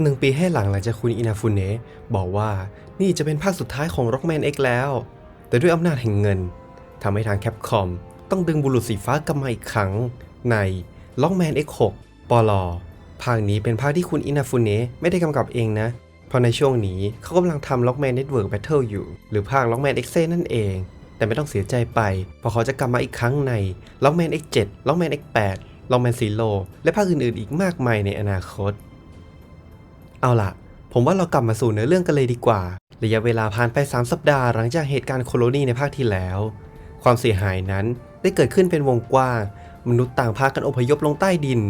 หนึ่งปีให้หลังหลังจากคุณอินาฟูเนะบอกว่านี่จะเป็นภาคสุดท้ายของ Rockman X แล้ว แต่ด้วยอำนาจแห่งเงินทำให้ทางแคปคอมต้องดึงบุรุษสีฟ้ากลับมาอีกครั้ง ใน Rockman X6 ปลอภาคนี้เป็นภาคที่คุณอินาฟูเนะไม่ได้กำกับเองนะ เพราะในช่วงนี้เขากำลังทำ Rockman Network Battle อยู่ หรือภาค Rockman X นั่นเอง แต่ไม่ต้องเสียใจไป เพราะเขาจะกลับมาอีกครั้งใน Rockman X7 Rockman X8 Rockman Zero และภาคอื่นๆ อีกมากมายในอนาคต เอาล่ะ ผมว่าเรากลับมาสู่เนื้อเรื่องกันเลยดีกว่า ระยะเวลาผ่านไป 3 สัปดาห์หลังจากเหตุการณ์โคโลนีในภาคที่แล้ว ความเสียหายนั้นได้เกิดขึ้นเป็นวงกว้าง มนุษย์ต่างพากันอพยพลงใต้ดิน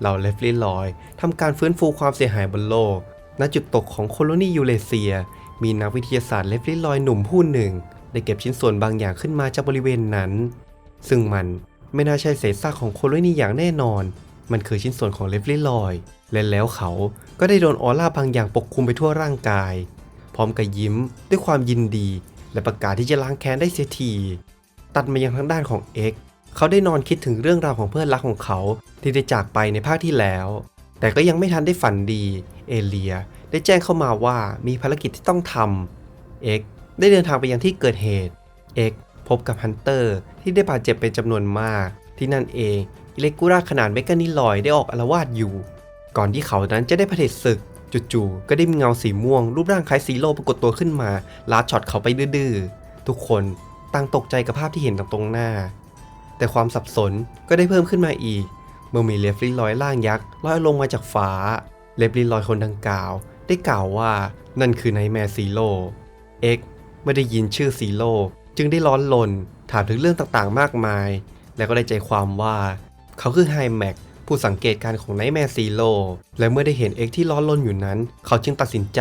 เหล่าเลฟลิลอยทำการฟื้นฟูความเสียหายบนโลก ณ จุดตกของโคโลนียูเรเซีย มีนักวิทยาศาสตร์เลฟลิลอยหนุ่มผู้หนึ่ง ได้เก็บชิ้นส่วนบางอย่างขึ้นมาจากบริเวณนั้น ซึ่งมันไม่น่าใช่เศษซากของโคโลนีอย่างแน่นอน มันคือชิ้นส่วนของเลฟลิลอยและแล้วเขาก็ได้โดนออร่าบางอย่างปกคลุมไปทั่วร่างกาย พร้อมกับยิ้มด้วยความยินดี และประกาศที่จะล้างแค้นได้เสียทีตัดมายังทางด้านของเอ็กเขาได้นอนคิดถึงเรื่องราวของเพื่อนรักของเขาที่ได้จากไปในภาคที่แล้ว แต่ก็ยังไม่ทันได้ฝันดีเอเลียได้แจ้งเข้ามาว่ามีภารกิจที่ต้องทำเอ็กได้เดินทางไปยังที่เกิดเหตุเอ็กพบกับฮันเตอร์ที่ได้บาดเจ็บเป็นจำนวนมาก ที่นั่นเองอิเล็กกูราขนาดเมกานิลอยได้ออกอาละวาดอยู่ ก่อนที่เขานั้นจะได้เผด็จศึกจู่ๆก็ได้มีเงาสีม่วง รูปร่างคล้ายซีโร่ปรากฏตัวขึ้นมาลาดช็อตเขาไปดื้อๆทุกคนต่างตกใจกับภาพที่เห็นตรงหน้า แต่ความสับสนก็ได้เพิ่มขึ้นมาอีก เมื่อมีเลฟลี่ลอยล่างยักษ์ลอยลงมาจากฟ้าเลฟลี่ลอยคนดังกล่าว ได้กล่าวว่านั่นคือไนแมร์ซีโร่เอ็กไม่ได้ยินชื่อซีโร่จึงได้ร้อนลนถามถึงเรื่องต่างๆ มากมาย และก็ได้ใจความว่า เขาคือไฮแม็กผู้สังเกตการณ์ของไนแมร์ซีโ o และเมื่อได้เห็นเอ็กที่ร้อนรนอยู่นั้น เขาจึงตัดสินใจ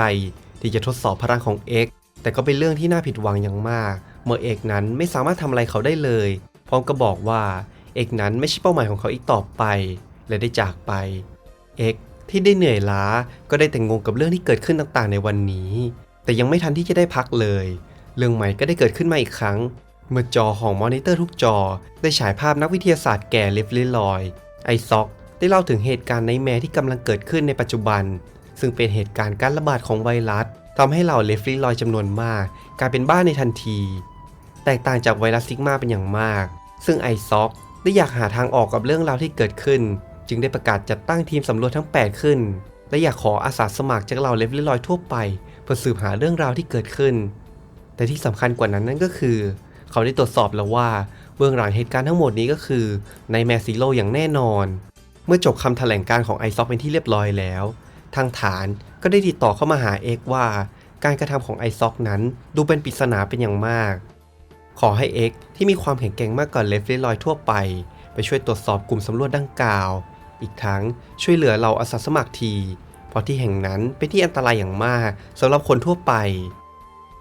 ที่จะทดสอบพลังของเอ็กแต่ก็เป็นเรื่องที่น่าผิดหวังอย่างมาก เมื่อเอกนั้นไม่สามารถทำอะไรเขาได้เลย พร้อมกับบอกว่าเอกนั้นไม่ใช่เป้าหมายของเขาอีกต่อไป และได้จากไปเอกที่ได้เหนื่อยล้าก็ได้แต่งงกับเรื่องที่เกิดขึ้นต่างๆ ในวันนี้ แต่ยังไม่ทันที่จะได้พักเลย เรื่องใหม่ก็ได้เกิดขึ้นมาอีกครั้ง เมื่อจอของมอนิเตอร์ทุกจอ ได้ฉายภาพนักวิทยาศาสตร์แก่เลฟลิลอยไอซ็อกได้เล่าถึงเหตุการณ์ในแมร์ที่กำลังเกิดขึ้นในปัจจุบัน ซึ่งเป็นเหตุการณ์การระบาดของไวรัสทำให้เหล่าเลฟลิลอยจำนวนมาก กลายเป็นบ้าในทันที แตกต่างจากไวรัสซิกมาเป็นอย่างมาก ซึ่งไอซ็อกได้อยากหาทางออกกับเรื่องราวที่เกิดขึ้น จึงได้ประกาศจัดตั้งทีมสำรวจทั้ง 8 ขึ้น และอยากขออาสาสมัครจากเหล่าเลฟลิลอยทั่วไปเพื่อสืบหาเรื่องราวที่เกิดขึ้น แต่ที่สำคัญกว่านั้นนั่นก็คือ เขาได้ตรวจสอบแล้วว่าเบื้องหลังเหตุการณ์ทั้งหมดนี้ก็คือในแมซิโลอย่างแน่นอน เมื่อจบคำแถลงการของไอซ็อกเป็นที่เรียบร้อยแล้ว ทางฐานก็ได้ติดต่อเข้ามาหาเอกว่า การกระทำของไอซ็อกนั้นดูเป็นปริศนาเป็นอย่างมาก ขอให้เอกที่มีความแข็งแกร่งมากกว่าเลฟลิลอยทั่วไป ไปช่วยตรวจสอบกลุ่มสำรวจดังกล่าว อีกทั้งช่วยเหลือเราอาสาสมัครทีเพราะที่แห่งนั้นเป็นที่อันตรายอย่างมากสำหรับคนทั่วไป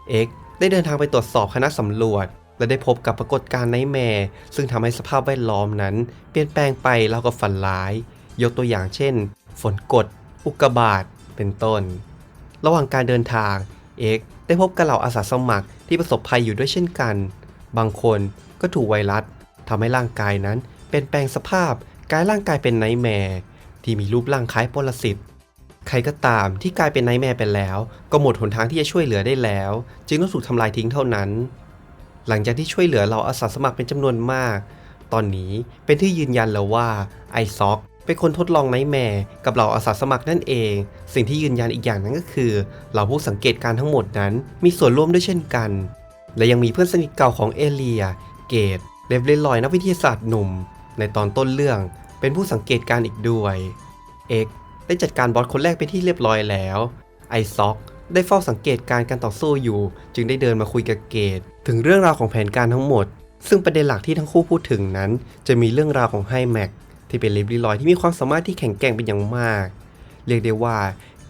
เอกได้เดินทางไปตรวจสอบคณะสำรวจ และได้พบกับปรากฏการณ์ไนท์แมร์ซึ่งทำให้สภาพแวดล้อมนั้น เปลี่ยนแปลงไปราวกับฝันร้าย ยกตัวอย่างเช่น ฝนกด อุกกาบาตเป็นต้น ระหว่างการเดินทางเอกได้พบกับเหล่าอาสาสมัครที่ประสบภัยอยู่ด้วยเช่นกัน บางคนก็ถูกไวรัสทำให้ร่างกายนั้น เปลี่ยนแปลงสภาพกลายร่างกายเป็นไนท์แมร์ที่มีรูปร่างคล้ายปรสิตใครก็ตามที่กลายเป็นไนท์แมร์ไปแล้ว ก็หมดหนทางที่จะช่วยเหลือได้แล้ว จึงต้องถูกทำลายทิ้งเท่านั้น หลังจากที่ช่วยเหลือเราอาสาสมัครเป็นจำนวนมาก ตอนนี้เป็นที่ยืนยันแล้วว่าไอซ็อกเป็นคนทดลองไนท์แมร์กับเหล่าอาสาสมัครนั่นเอง สิ่งที่ยืนยันอีกอย่างนั้นก็คือเหล่าผู้สังเกตการณ์ทั้งหมดนั้น มีส่วนร่วมด้วยเช่นกัน และยังมีเพื่อนสนิทเก่าของเอเลีย เกตเลฟเลนลอยนักวิทยาศาสตร์หนุ่ม ในตอนต้นเรื่องเป็นผู้สังเกตการณ์อีกด้วยเอกได้จัดการบอสคนแรกไปนที่เรียบร้อยแล้วไอซ็อก ได้เฝ้าสังเกตการการต่อสู้อยู่ จึงได้เดินมาคุยกับเกต ถึงเรื่องราวของแผนการทั้งหมด ซึ่งประเด็นหลักที่ทั้งคู่พูดถึงนั้น จะมีเรื่องราวของไฮแม็กที่เป็นเลฟลิลอยที่มีความสามารถที่แข็งแกร่งเป็นอย่างมาก เรียกได้ว่า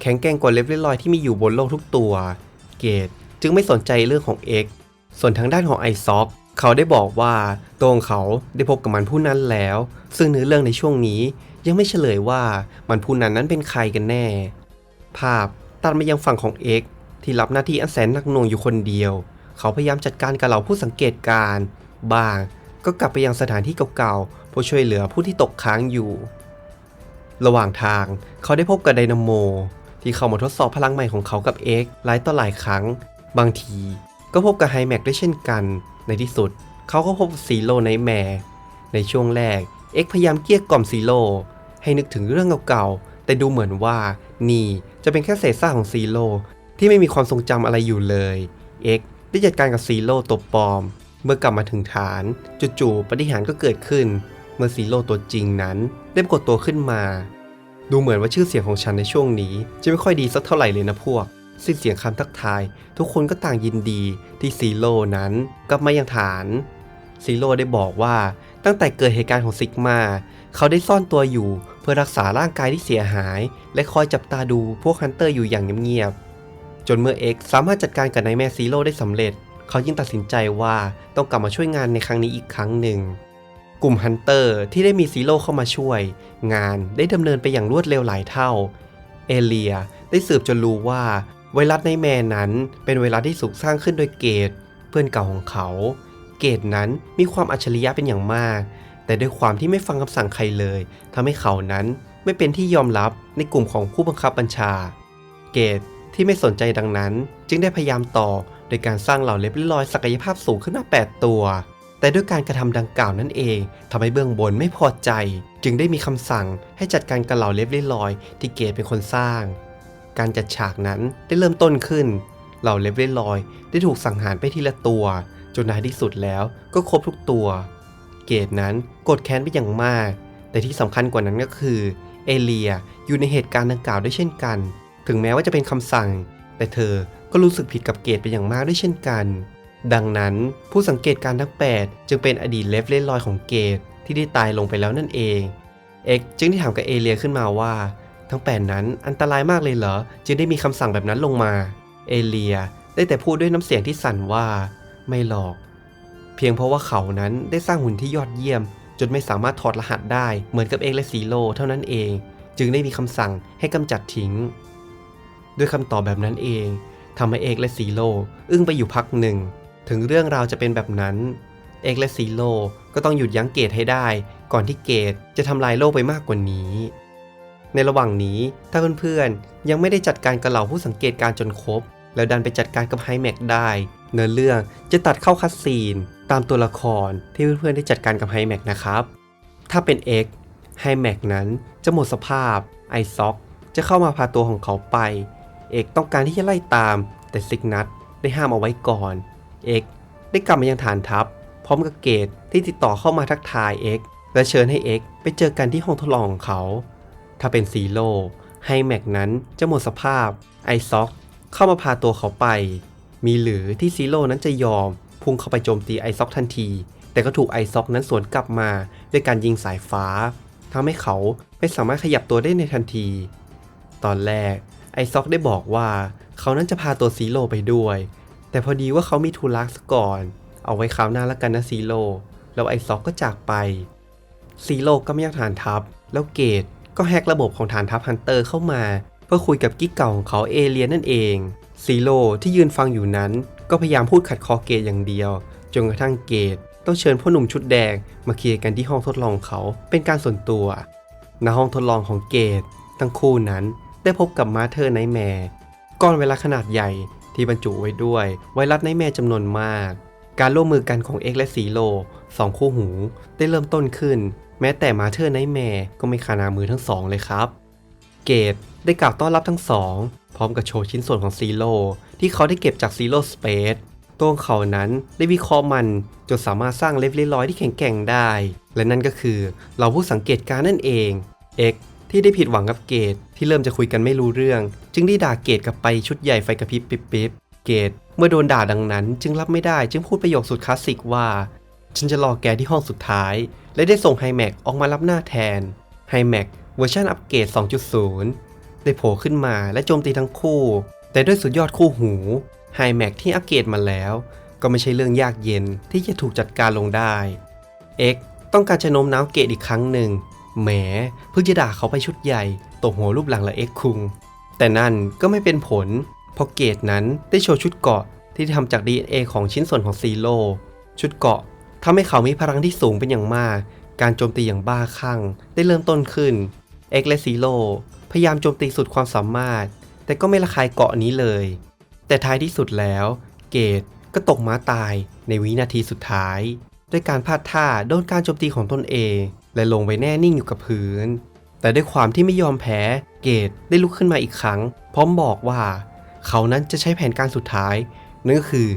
แข็งแกร่งกว่าเลฟลิลอยที่มีอยู่บนโลกทุกตัว เกตจึงไม่สนใจเรื่องของเอ็กส่วนทางด้านของไอซ็อกเขาได้บอกว่าตัวของเขาได้พบกับมันผู้นั้นแล้ว ซึ่งเนื้อเรื่องในช่วงนี้ยังไม่เฉลยว่ามันผู้นั้นนั้นเป็นใครกันแน่ ภาพ ตัดมายังฝั่งของเอ็กที่รับหน้าที่อันแสนหนักหน่วงอยู่คนเดียว เขาพยายามจัดการกับเหล่าผู้สังเกตการบางก็กลับไปยังสถานที่เก่าๆเพื่อช่วยเหลือผู้ที่ตกค้างอยู่ ระหว่างทางเขาได้พบกับไดนาโม ที่เข้ามาทดสอบพลังใหม่ของเขากับ X หลายต่อหลายครั้ง บางทีก็พบกับไฮแม็กด้วยเช่นกัน ในที่สุด เขาก็พบซีโร่ในแมร์ในช่วงแรก X พยายามเกลี้ยกล่อมซีโร่ให้นึกถึงเรื่องเก่าๆ แต่ดูเหมือนว่านี่จะเป็นแค่เศษซากของซีโร่ที่ไม่มีความทรงจำอะไรอยู่เลย X ได้จัดการกับซีโร่ตัวปลอม เมื่อกลับมาถึงฐานจู่ๆปฏิหารก็เกิดขึ้น เมื่อซีโร่ตัวจริงนั้น ได้ปรากฏตัวขึ้นมา ดูเหมือนว่าชื่อเสียงของฉันในช่วงนี้ จะไม่ค่อยดีสักเท่าไหร่เลยนะพวก สิ้นเสียงคำทักทาย ทุกคนก็ต่างยินดีที่ซีโร่นั้นกลับมายังฐานซีโร่ได้บอกว่าตั้งแต่เกิดเหตุการณ์ของซิกมาเขาได้ซ่อนตัวอยู่ เพื่อรักษาร่างกายที่เสียหาย และคอยจับตาดูพวกฮันเตอร์อยู่อย่างเงียบๆจนเมื่อ X สามารถจัดการกับนายแม่ซีโร่ได้สำเร็จ เขายิ่งตัดสินใจว่าต้องกลับมาช่วยงานในครั้งนี้อีกครั้งหนึ่ง กลุ่มฮันเตอร์ที่ได้มีซีโร่เข้ามาช่วย งานได้ดำเนินไปอย่างรวดเร็วหลายเท่า เอเลียได้สืบจนรู้ว่าไวรัสในแมนนั้นเป็นไวรัสที่ถูกสร้างขึ้นโดยเกต เพื่อนเก่าของเขา เกตนั้นมีความอัจฉริยะเป็นอย่างมาก แต่ด้วยความที่ไม่ฟังคำสั่งใครเลย ทำให้เขานั้นไม่เป็นที่ยอมรับในกลุ่มของผู้บังคับบัญชา เกตที่ไม่สนใจดังนั้น จึงได้พยายามต่อโดยการสร้างเหล่าเล็บลิ้นลอยศักยภาพสูงขึ้นมา 8 ตัว แต่ด้วยการกระทำดังกล่าวนั่นเองทำให้เบื้องบนไม่พอใจ จึงได้มีคำสั่งให้จัดการกับเหล่าเล็บลิ้นลอยที่เกตเป็นคนสร้าง การจัดฉากนั้นได้เริ่มต้นขึ้น เหล่าเล็บลิ้นลอยได้ถูกสังหารไปทีละตัว จนในที่สุดแล้วก็ครบทุกตัว เกตนั้นโกรธแค้นไปอย่างมาก แต่ที่สำคัญกว่านั้นก็คือ เอเลียอยู่ในเหตุการณ์ดังกล่าวด้วยเช่นกัน ถึงแม้ว่าจะเป็นคำสั่ง แต่เธอก็รู้สึกผิดกับเกตเป็นอย่างมากด้วยเช่นกัน ดังนั้นผู้สังเกตการณ์ทั้ง 8 จึงเป็นอดีตเลฟเล่นลอยของเกตที่ได้ตายลงไปแล้วนั่นเอง เอ็กจึงได้ถามกับเอเลียขึ้นมาว่า ทั้ง 8 นั้นอันตรายมากเลยเหรอ จึงได้มีคำสั่งแบบนั้นลงมา เอเลียได้แต่พูดด้วยน้ำเสียงที่สั่นว่า ไม่หรอก เพียงเพราะว่าเขานั้นได้สร้างหุ่นที่ยอดเยี่ยม จนไม่สามารถถอดรหัสได้เหมือนกับเอกและซีโร่เท่านั้นเอง จึงได้มีคำสั่งให้กำจัดทิ้ง ด้วยคำตอบแบบนั้นเองทำให้เอกและซีโร่อึ้งไปอยู่พักหนึ่ง ถึงเรื่องราวจะเป็นแบบนั้นเอกและซีโร่ก็ต้องหยุดยั้งเกตให้ได้ ก่อนที่เกตจะทำลายโลกไปมากกว่านี้ ในระหว่างนี้ถ้าเพื่อนๆ ยังไม่ได้จัดการกับเหล่าผู้สังเกตการณ์จนครบ แล้วดันไปจัดการกับไฮแม็กได้ เนื้อเรื่องจะตัดเข้าคัดซีน ตามตัวละครที่เพื่อนๆได้จัดการกับไฮแม็กนะครับ ถ้าเป็น X ไฮแม็กนั้นจะหมดสภาพไอซ็อกจะเข้ามาพาตัวของเขาไป เอกต้องการที่จะไล่ตาม แต่ซิกนัทได้ห้ามเอาไว้ก่อน เอกได้กลับมายังฐานทัพ พร้อมกับเกตที่ติดต่อเข้ามาทักทายเอกและเชิญให้เอกไปเจอกันที่ห้องทดลองของเขา ถ้าเป็นซีโร่ไฮแม็กนั้นจะหมดสภาพไอซ็อกเข้ามาพาตัวเขาไป มีหรือที่ซีโร่นั้นจะยอม พุ่งเข้าไปโจมตีไอซ็อกทันที แต่ก็ถูกไอซ็อกนั้นสวนกลับมาด้วยการยิงสายฟ้าทำให้เขาไม่สามารถขยับตัวได้ในทันที ตอนแรกไอซ็อกได้บอกว่าเขานั้นจะพาตัวซีโร่ไปด้วย แต่พอดีว่าเขามีธุระซะก่อน เอาไว้คราวหน้าล้วกันนะซีโร่แล้วไอซ็อกก็จากไปซีโร่ก็ไม่อยากฐานทัพ แล้วเกตก็แฮกระบบของฐานทัพฮันเตอร์เข้ามา เพื่อคุยกับกิ๊กเก่าของเขาเอเลียนนั่นเองซีโร่ที่ยืนฟังอยู่นั้น ก็พยายามพูดขัดคอเกตอย่างเดียว จนกระทั่งเกตต้องเชิญพ่อหนุ่มชุดแดงมาเคลียร์กันที่ห้องทดลองเขาเป็นการส่วนตัวณห้องทดลองของเกตทั้งคู่นั้นได้พบกับมาเธอร์ไนแมร์ก้อนเวลาขนาดใหญ่ที่บรรจุไว้ด้วยไวรัสไนแมร์จำนวนมาก การร่วมมือกันของเอ็กและซีโร่สองคู่หูได้เริ่มต้นขึ้น แม้แต่มาเธอร์ไนแมร์ก็ไม่ขานามือทั้งสองเลยครับ เกต ได้กล่าวต้อนรับทั้งสอง พร้อมกับโชว์ชิ้นส่วนของซีโร่ที่เขาได้เก็บจากซีโร่สเปซตัวของเขานั้นได้วิเคราะห์มันจนสามารถสร้างเล็บเลอยที่แข็งแกร่งได้ และนั่นก็คือเราผู้สังเกตการณ์นั่นเองเอ็กที่ได้ผิดหวังกับเกตที่เริ่มจะคุยกันไม่รู้เรื่อง จึงได้ด่าเกตกลับไปชุดใหญ่ไฟกระพริบปิ๊บปิ๊บเกตเมื่อโดนด่าดังนั้น จึงรับไม่ได้จึงพูดประโยคสุดคลาสสิกว่า ฉันจะรอแกที่ห้องสุดท้าย และได้ส่งไฮแม็กออกมารับหน้าแทนไฮแม็กเวอร์ชันอัปเกรด 2.0 ได้โผล่ขึ้นมาและโจมตีทั้งคู่ แต่ด้วยสุดยอดคู่หูไฮแม็กที่อัปเกรดมาแล้ว ก็ไม่ใช่เรื่องยากเย็นที่จะถูกจัดการลงได้ X ต้องการจะโน้มน้าวเกตอีกครั้งหนึ่งแหมเพิ่งจะด่าเขาไปชุดใหญ่ตกหัวรูปหลังละเอ็กคุง แต่นั่นก็ไม่เป็นผล เพราะเกตนั้นได้โชว์ชุดเกาะที่ทำจาก DNA ของชิ้นส่วนของซีโร่ชุดเกาะทำให้เขามีพลังที่สูงเป็นอย่างมาก การโจมตีอย่างบ้าคลั่งได้เริ่มต้นขึ้นเอ็กและซีโร่ พยายามโจมตีสุดความสามารถ แต่ก็ไม่ระคายเกาะนี้เลย แต่ท้ายที่สุดแล้ว เกตก็ตกม้าตายในวินาทีสุดท้าย ด้วยการพลาดท่าโดนการโจมตีของตนเอง และลงไปแน่นิ่งอยู่กับพื้น แต่ด้วยความที่ไม่ยอมแพ้เกตได้ลุกขึ้นมาอีกครั้ง พร้อมบอกว่า เขานั้นจะใช้แผนการสุดท้าย นั่นก็คือ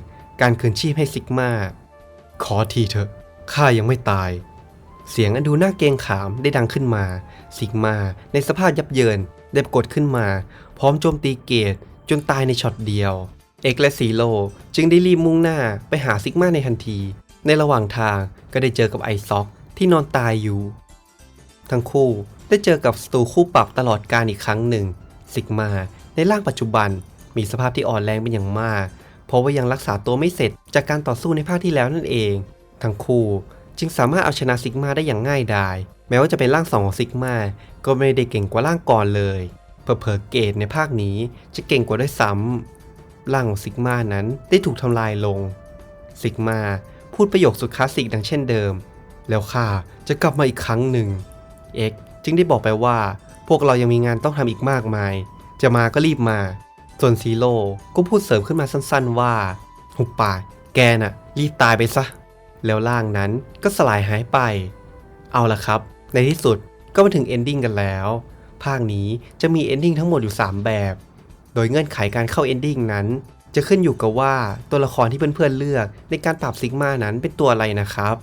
การคืนชีพให้ซิกมาขอทีเถอะข้ายังไม่ตาย เสียงอันดูน่าเกรงขามได้ดังขึ้นมา ซิกมาในสภาพยับเยินได้ปรากฏขึ้นมา พร้อมโจมตีเกตจนตายในช็อตเดียว เอกและซีโร่จึงได้รีบมุ่งหน้าไปหาซิกมาในทันที ในระหว่างทางก็ได้เจอกับไอซ็อกที่นอนตายอยู่ ทั้งคู่ได้เจอกับศัตรูคู่ปรับตลอดการอีกครั้งหนึ่งซิกมาในร่างปัจจุบันมีสภาพที่อ่อนแรงเป็นอย่างมาก เพราะว่ายังรักษาตัวไม่เสร็จจากการต่อสู้ในภาคที่แล้วนั่นเอง ทั้งคู่ จึงสามารถเอาชนะซิกมาได้อย่างง่ายดาย แม้ว่าจะเป็นร่างสองของซิกมาก็ไม่ได้เก่งกว่าร่างก่อนเลยเผลอๆเกตในภาคนี้จะเก่งกว่าด้วยซ้ำร่างของซิกมานั้นได้ถูกทำลายลงซิกมาพูดประโยคสุดคลาสสิกดังเช่นเดิม แล้วข้าจะกลับมาอีกครั้งหนึ่งเอ็กจึงได้บอกไปว่า พวกเรายังมีงานต้องทำอีกมากมาย จะมาก็รีบมา ส่วนซีโร่ก็พูดเสริมขึ้นมาสั้นๆว่าหุบปากแกน่ะ รีบตายไปซะ แล้วร่างนั้นก็สลายหายไป เอาละครับ ในที่สุดก็มาถึงเอนดิ้งกันแล้ว ภาคนี้จะมีเอนดิ้งทั้งหมดอยู่ 3 แบบ โดยเงื่อนไขการเข้าเอนดิ้งนั้น จะขึ้นอยู่กับว่าตัวละครที่เพื่อนๆเลือกในการปรับซิกมานั้นเป็นตัวอะไรนะครับ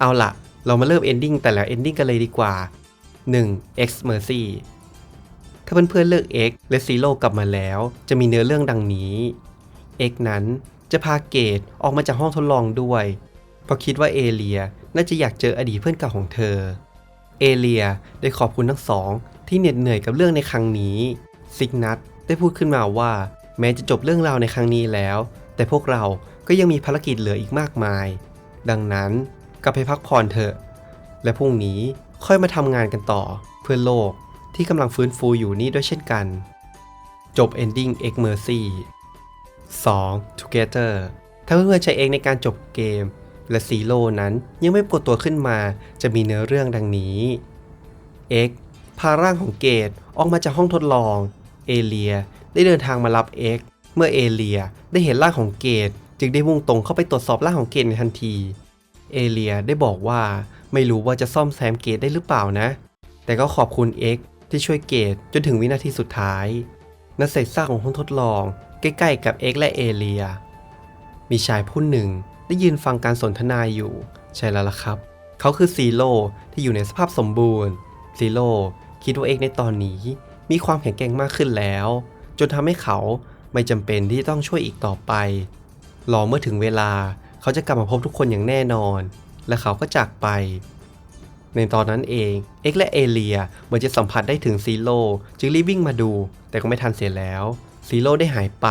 เอาละเรามาเริ่มเอนดิ้งแต่ละเอนดิ้งกันเลยดีกว่า 1. X Mercy ถ้าเพื่อนๆเลือก X และ Zero กลับมาแล้ว จะมีเนื้อเรื่องดังนี้ X นั้นจะพาเกตออกมาจากห้องทดลองด้วย เพราะคิดว่าเอเลียน่าจะอยากเจออดีตเพื่อนเก่าของเธอ เอเลียได้ขอบคุณทั้งสอง ที่เหน็ดเหนื่อยกับเรื่องในครั้งนี้ ซิกนัทได้พูดขึ้นมาว่า แม้จะจบเรื่องราวในครั้งนี้แล้ว แต่พวกเราก็ยังมีภารกิจเหลืออีกมากมาย ดังนั้นกลับไปพักผ่อนเถอะ และพรุ่งนี้ค่อยมาทำงานกันต่อเพื่อโลกที่กำลังฟื้นฟูอยู่นี่ด้วยเช่นกัน จบ Ending X Mercy 2. Together ถ้าเพื่อนๆใช้เองในการจบเกม และซีโร่นั้นยังไม่ปรากฏตัวขึ้นมา จะมีเนื้อเรื่องดังนี้ X พาร่างของเกตออกมาจากห้องทดลอง เอเลียได้เดินทางมารับ X เมื่อเอเลียได้เห็นร่างของเกตจึงได้มุ่งตรงเข้าไปตรวจสอบร่างของเกตในทันที เอเลียได้บอกว่าไม่รู้ว่าจะซ่อมแซมเกตได้หรือเปล่านะ แต่ก็ขอบคุณ X ที่ช่วยเกตจนถึงวินาทีสุดท้ายณเศษซากของห้องทดลอง ใกล้ๆกับ X และเอเลีย มีชายผู้หนึ่ง ได้ยืนฟังการสนทนาอยู่ ใช่แล้วล่ะครับ เขาคือซีโร่ที่อยู่ในสภาพสมบูรณ์ซีโร่คิดว่าเอกในตอนนี้ มีความแข็งแกร่งมากขึ้นแล้ว จนทำให้เขาไม่จำเป็นที่ต้องช่วยอีกต่อไปรอเมื่อถึงเวลาเขาจะกลับมาพบทุกคนอย่างแน่นอน และเขาก็จากไป ในตอนนั้นเองเอ็กและเอเลียเหมือนจะสัมผัสได้ถึงซีโร่จึงรีบวิ่งมาดู แต่ก็ไม่ทันเสียแล้วซีโร่ได้หายไป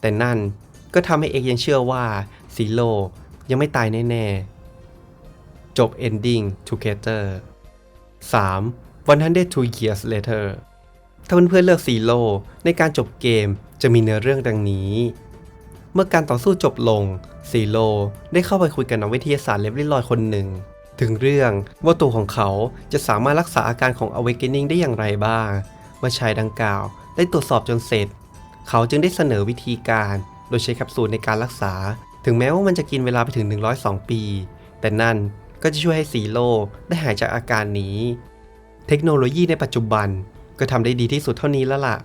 แต่นั่นก็ทำให้เอกยังเชื่อว่า ซีโร่ยังไม่ตายแน่ๆ จบ Ending Together 3. 102 Years Later ถ้าเพื่อนๆเลือกซีโร่ในการจบเกมจะมีเนื้อเรื่องดังนี้ เมื่อการต่อสู้จบลงซีโร่ได้เข้าไปคุยกับนักวิทยาศาสตร์เลฟลิลอยคนหนึ่ง ถึงเรื่องว่าตัวของเขาจะสามารถรักษาอาการของ Awakening ได้อย่างไรบ้างเมื่อชายดังกล่าวได้ตรวจสอบจนเสร็จ เขาจึงได้เสนอวิธีการโดยใช้แคปซูลในการรักษา ถึงแม้ว่ามันจะกินเวลาไปถึง 102 ปี แต่นั่นก็จะช่วยให้ซีโร่ได้หายจากอาการนี้ เทคโนโลยีในปัจจุบันก็ทำได้ดีที่สุดเท่านี้แล้วล่ะ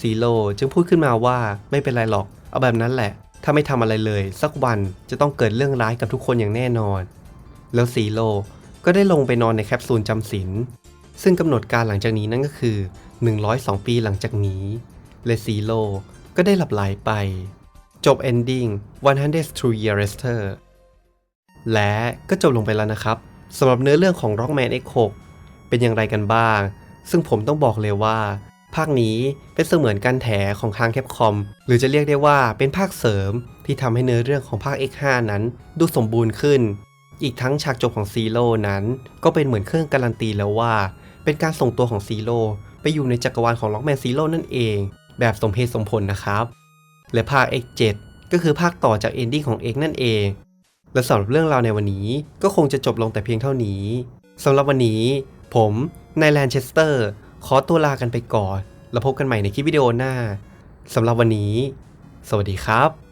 ซีโร่จึงพูดขึ้นมาว่าไม่เป็นไรหรอก เอาแบบนั้นแหละ ถ้าไม่ทำอะไรเลย สักวันจะต้องเกิดเรื่องร้ายกับทุกคนอย่างแน่นอน แล้วซีโร่ก็ได้ลงไปนอนในแคปซูลจำศีลซึ่งกำหนดการหลังจากนี้นั่นก็คือ 102 ปีหลังจากนี้ และซีโร่ก็ได้หลับไหลไป จบ ending 102 years later และก็จบลงไปแล้วนะครับสำหรับเนื้อเรื่องของ Rockman X6 เป็นอย่างไรกันบ้าง ซึ่งผมต้องบอกเลยว่า ภาคนี้เป็นเสมือนการแถของทางแคปคอมหรือจะเรียกได้ว่าเป็นภาคเสริมที่ทำให้เนื้อเรื่องของภาค X5 นั้นดูสมบูรณ์ขึ้น อีกทั้งฉากจบของซีโร่นั้น ก็เป็นเหมือนเครื่องการันตีแล้วว่า เป็นการส่งตัวของซีโร่ไปอยู่ในจักรวาลของล็อกแมนซีโร่นั่นเอง แบบสมเหตุสมผลนะครับ และภาค X7 ก็คือภาคต่อจากเอนดิ้งของ X นั่นเอง และสำหรับเรื่องราวในวันนี้ก็คงจะจบลงแต่เพียงเท่านี้สำหรับวันนี้ ผมนายแลนเชสเตอร์ ขอตัวลากันไปก่อน แล้วพบกันใหม่ในคลิปวิดีโอหน้าสำหรับวันนี้ สวัสดีครับ